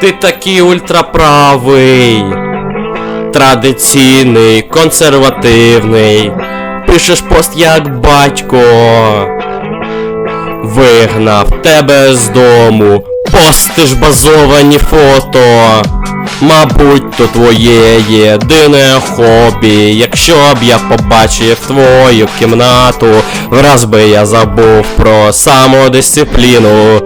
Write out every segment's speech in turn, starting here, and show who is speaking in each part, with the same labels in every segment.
Speaker 1: Ти такий ультраправий, традиційний, консервативний. Пишеш пост як батько. Вигнав тебе з дому, постиш базовані фото. Мабуть, то твоє єдине хобі. Якщо б я побачив твою кімнату, враз би я забув про самодисципліну.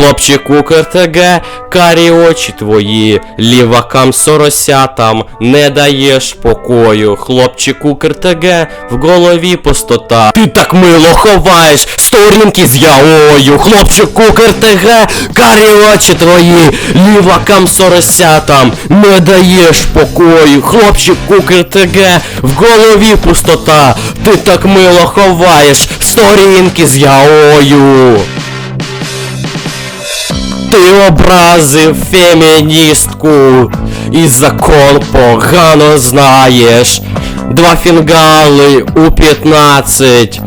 Speaker 1: Хлопчику КРТГ, карі очі твої, лівакам соросятам не даєш покою. Хлопчику КРТГ, в голові пустота. Ти так мило ховаєш сторінки з яою. Хлопчику КРТГ, карі очі твої, лівакам соросятам не даєш покою. Хлопчику КРТГ, в голові пустота. Ти так мило ховаєш сторінки з яою. Ти образив феміністку і закон погано знаєш. Два фінгали у 15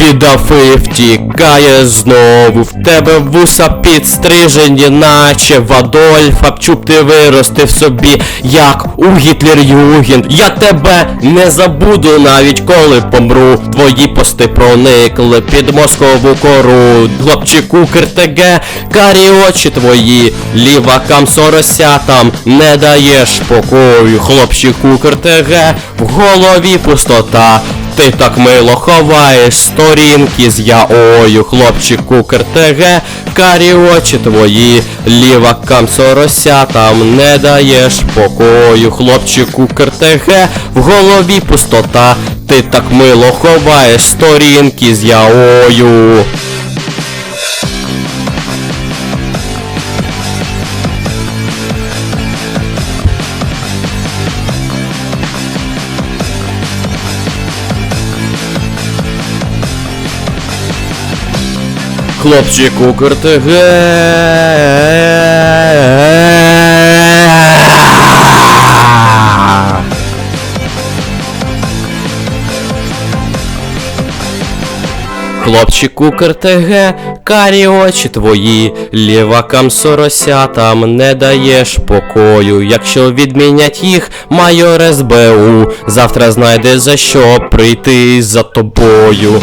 Speaker 1: віддав і втікає знову. В тебе вуса підстрижені, наче в Адольфа Пчук ти виростив собі, як у Гітлер Югін. Я тебе не забуду навіть коли помру. Твої пости проникли під мозкову кору. Хлопчику КРТГ, карі очі твої, лівакам соросятам не даєш покою. Хлопчику КРТГ, в голові пустота. Ти так мило ховаєш сторінки з яою, хлопчику КРТГ, карі очі твої, лівакам соросятам не даєш покою, хлопчику КРТГ, в голові пустота, ти так мило ховаєш сторінки з яою. Хлопчику КРТГ. Хлопчику КРТГ, карі очі твої, лівакам соросятам не даєш покою. Якщо відмінять їх, майор СБУ, завтра знайде за що прийти за тобою.